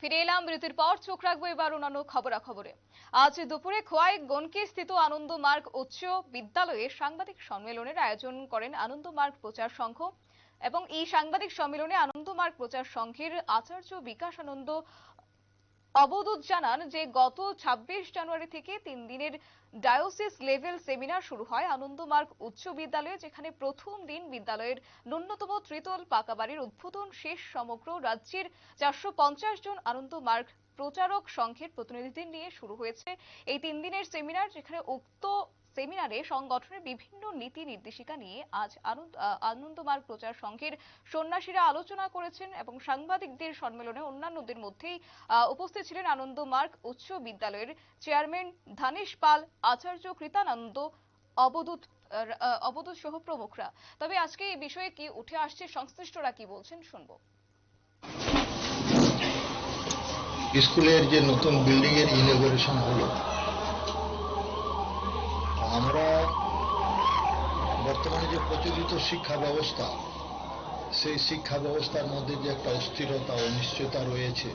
ফিরে এলাম বিরতির পর চোখ রাখব এবার অন্যান্য খবরাখবরে। আজ দুপুরে খোয়াই গনকি স্থিত আনন্দ মার্গ উচ্চ বিদ্যালয়ে সাংবাদিক সম্মেলনের আয়োজন করেন আনন্দ মার্গ প্রচার সংঘ এবং এই সাংবাদিক সম্মেলনে আনন্দ মার্গ প্রচার সংঘের আচার্য বিকাশ আনন্দ অবদূত জানান যে, গত ২৬ জানুয়ারি থেকে তিন দিনের ডায়োসিস লেভেল সেমিনার শুরু হয় আনন্দমার্গ উচ্চ বিদ্যালয়ে, যেখানে প্রথম দিন বিদ্যালয়ের ন্যূনতম ত্রিতল পাকা বাড়ির উদ্বোধন শেষ সমগ্র রাজ্যের চারশো পঞ্চাশ জন আনন্দমার্গ প্রচারক সংঘের প্রতিনিধিদের নিয়ে শুরু হয়েছে। এই তিন দিনের সেমিনার, যেখানে উক্ত সেমিনারে সংগঠনের বিভিন্ন নীতি নির্দেশিকা নিয়ে আজ আনন্দ আনন্দমার্গ প্রচার সংঘের সন্ন্যাসীরা আলোচনা করেছেন এবং সাংবাদিকদের সম্মেলনে অন্যান্যদের মধ্যেই উপস্থিত ছিলেন আনন্দমার্গ উচ্চ বিদ্যালয়ের চেয়ারম্যান ধানেশ পাল আচার্য কৃতানন্দ অবধূত আহ, অবধূত সহ প্রমুখরা। তবে আজকে এই বিষয়ে কি উঠে আসছে সংশ্লিষ্টরা কি বলছেন শুনব। স্কুলের যে নতুন বিল্ডিং এর ইনোগ্রেশন হলো আমরা বর্তমানে যে প্রচলিত শিক্ষা ব্যবস্থা, সেই শিক্ষা ব্যবস্থার মধ্যে যে একটা অস্থিরতা অনিশ্চয়তা রয়েছে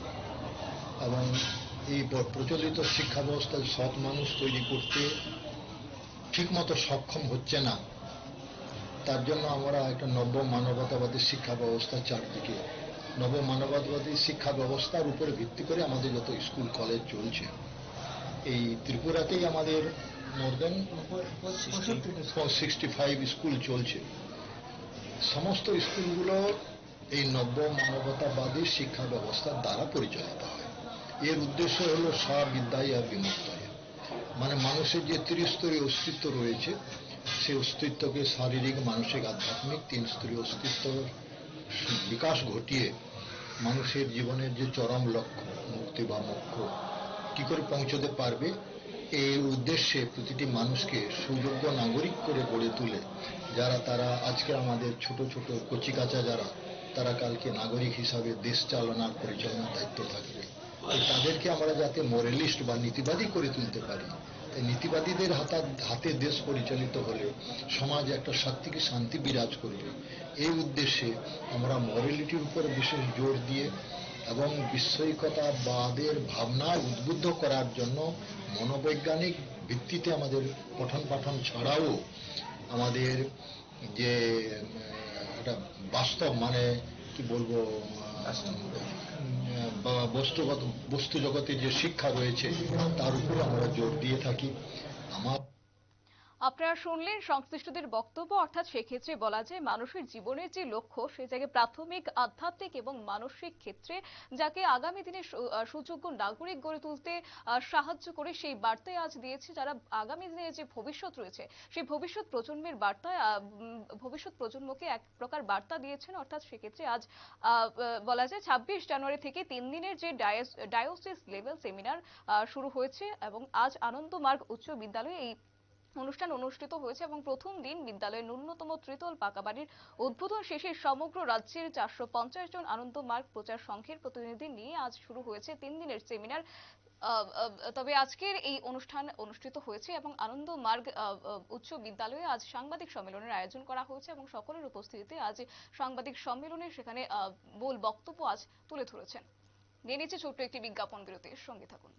এবং এই প্রচলিত শিক্ষা ব্যবস্থায় সৎ মানুষ তৈরি করতে ঠিকমতো সক্ষম হচ্ছে না। তার জন্য আমরা একটা নব্য মানবতাবাদী শিক্ষা ব্যবস্থা চারদিকে, নব মানবতাবাদী শিক্ষা ব্যবস্থার উপরে ভিত্তি করে আমাদের যত স্কুল, কলেজ চলছে, এই ত্রিপুরাতেই আমাদের more than sixty five school চলছে। সমস্ত স্কুলগুলো এই নব্য মানবতাবাদী শিক্ষা ব্যবস্থার দ্বারা পরিচালিত হয়। এর উদ্দেশ্য হল স্ববিদ্যায় আর বিমুক্তয় মানে মানুষের যে ত্রিস্তরীয় অস্তিত্ব রয়েছে সেই অস্তিত্বকে শারীরিক মানসিক আধ্যাত্মিক তিন স্তরীয় অস্তিত্বর বিকাশ ঘটিয়ে মানুষের জীবনের যে চরম লক্ষ্য মুক্তি বা মোক্ষ কি করে পৌঁছতে পারবে? এই উদ্দেশ্যে প্রতিটি মানুষকে সুযোগ্য নাগরিক করে গড়ে তুলে। যারা তারা আজকে আমাদের ছোট ছোট কচিকাচা যারা, তারা কালকে নাগরিক হিসাবে দেশ চালনার পরিচালনার দায়িত্ব থাকবে। তাদেরকে আমরা যাতে মোরালিস্ট বা নীতিবাদী করে তুলতে পারি। নীতিবাদীদের হাতা, হাতে দেশ পরিচালিত হলে সমাজে একটা সাত্বিক শান্তি বিরাজ করবে। এই উদ্দেশ্যে আমরা মরালিটির উপর বিশেষ জোর দিয়ে এবং বিস্ময়িকতাবাদের ভাবনায় উদ্বুদ্ধ করার জন্য মনোবৈজ্ঞানিক ভিত্তিতে আমাদের পঠন পাঠন ছাড়াও আমাদের যে একটা বাস্তব মানে কি বলব বস্তুগত বস্তু জগতে যে শিক্ষা রয়েছে, তার উপরে আমরা জোর দিয়ে থাকি। আমার আপনারা শুনলেন সংশ্লিষ্টদের বক্তব্য। অর্থাৎ সেক্ষেত্রে বলা যায়, মানুষের জীবনের যে লক্ষ্য, সে জায়গায় প্রাথমিক, আধ্যাত্মিক এবং মানসিক ক্ষেত্রে যাকে আগামী দিনে সুযোগ্য নাগরিক গড়ে তুলতে সাহায্য করে সেই বার্তায় আজ দিয়েছে যারা আগামী দিনে যে ভবিষ্যৎ রয়েছে, সেই ভবিষ্যৎ প্রজন্মের বার্তায় ভবিষ্যৎ প্রজন্মকে এক প্রকার বার্তা দিয়েছেন। অর্থাৎ সেক্ষেত্রে আজ বলা যায় ছাব্বিশ জানুয়ারি থেকে তিন দিনের যে ডায়াস- ডায়োসিস লেভেল সেমিনার শুরু হয়েছে এবং আজ আনন্দমার্গ উচ্চ বিদ্যালয়ে এই অনুষ্ঠান অনুষ্ঠিত হয়েছে এবং প্রথম দিন বিদ্যালয়ের ন্যূনতম ত্রিতল পাকা বাড়ির উদ্বোধন শেষে সমগ্র রাজ্যের চারশো পঞ্চাশ জন আনন্দ মার্গ প্রচার সংঘের প্রতিনিধি নিয়ে আজ শুরু হয়েছে তিন দিনের সেমিনার। তবে আজকের এই অনুষ্ঠান অনুষ্ঠিত হয়েছে এবং আনন্দ মার্গ উচ্চ বিদ্যালয়ে আজ সাংবাদিক সম্মেলনের আয়োজন করা হয়েছে এবং সকলের উপস্থিতিতে আজ সাংবাদিক সম্মেলনে সেখানে মূল বক্তব্য আজ তুলে ধরেছেন। নিয়ে নিচ্ছে ছোট্ট একটি বিজ্ঞাপন বিরতির সঙ্গে থাকুন।